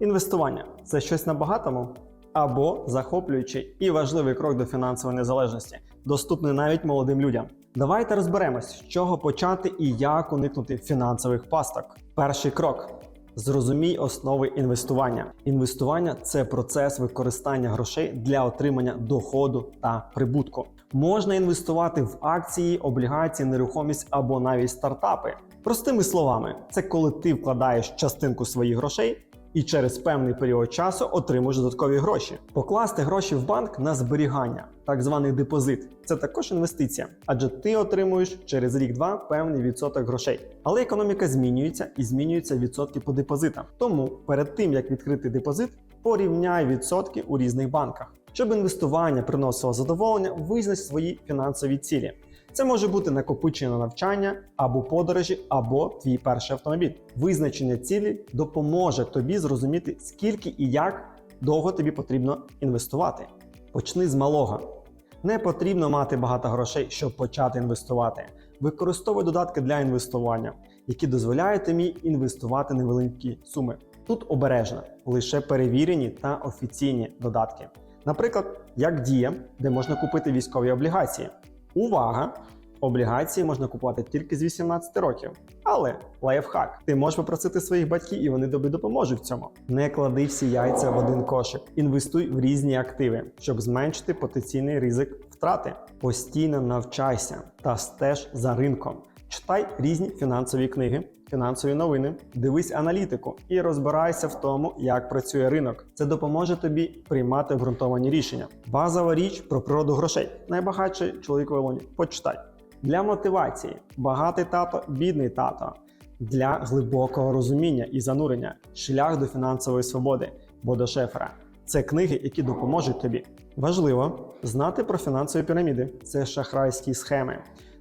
Інвестування це щось на багатому або захоплюючий і важливий крок до фінансової незалежності, доступний навіть молодим людям. Давайте розберемось, з чого почати і як уникнути фінансових пасток. Перший крок. Зрозумій основи інвестування. Інвестування це процес використання грошей для отримання доходу та прибутку. Можна інвестувати в акції, облігації, нерухомість або навіть стартапи. Простими словами, це коли ти вкладаєш частинку своїх грошей і через певний період часу отримуєш додаткові гроші. Покласти гроші в банк на зберігання, так званий депозит. Це також інвестиція, адже ти отримуєш через рік-два певний відсоток грошей. Але економіка змінюється і змінюються відсотки по депозитам. Тому перед тим як відкрити депозит, порівняй відсотки у різних банках. Щоб інвестування приносило задоволення, визнач свої фінансові цілі. Це може бути накопичення навчання або подорожі, або твій перший автомобіль. Визначення цілі допоможе тобі зрозуміти, скільки і як довго тобі потрібно інвестувати. Почни з малого. Не потрібно мати багато грошей, щоб почати інвестувати. Використовуй додатки для інвестування, які дозволяють тобі інвестувати невеликі суми. Тут обережно лише перевірені та офіційні додатки. Наприклад, як Дія, де можна купити військові облігації. Увага! Облігації можна купувати тільки з 18 років. Але лайфхак, ти можеш попросити своїх батьків, і вони тобі допоможуть в цьому. Не клади всі яйця в один кошик. Інвестуй в різні активи, щоб зменшити потенційний ризик втрати. Постійно навчайся та стеж за ринком. Читай різні фінансові книги, фінансові новини, дивись аналітику і розбирайся в тому, як працює ринок. Це допоможе тобі приймати обґрунтовані рішення. Базова річ про природу грошей. Найбагатший чоловік в Вавилоні. Почитай. Для мотивації багатий тато, бідний тато. Для глибокого розуміння і занурення шлях до фінансової свободи Бодо Шефера. Це книги, які допоможуть тобі. Важливо знати про фінансові піраміди. Це шахрайські схеми,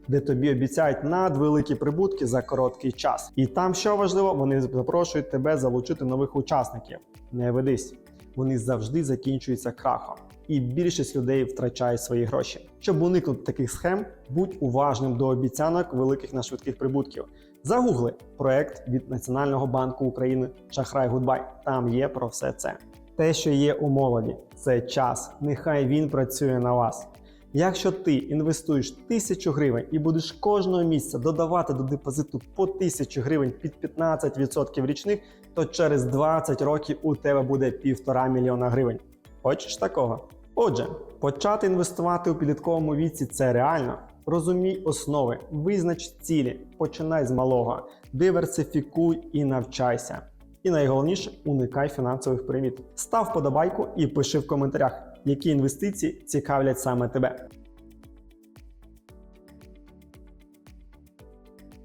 де тобі обіцяють надвеликі прибутки за короткий час. І там, що важливо, вони запрошують тебе залучити нових учасників. Не ведись, вони завжди закінчуються крахом. І більшість людей втрачає свої гроші. Щоб уникнути таких схем, будь уважним до обіцянок великих на швидких прибутків. Загугли проект від Національного банку України Шахрай Гудбай. Там є про все це. Те, що є у молоді, це час. Нехай він працює на вас. Якщо ти інвестуєш тисячу гривень і будеш кожного місяця додавати до депозиту по тисячу гривень під 15% річних, то через 20 років у тебе буде півтора мільйона гривень. Хочеш такого? Отже, почати інвестувати у підлітковому віці це реально. Розумій основи, визнач цілі, починай з малого, диверсифікуй і навчайся. І найголовніше уникай фінансових пірамід. Став подобайку і пиши в коментарях, які інвестиції цікавлять саме тебе.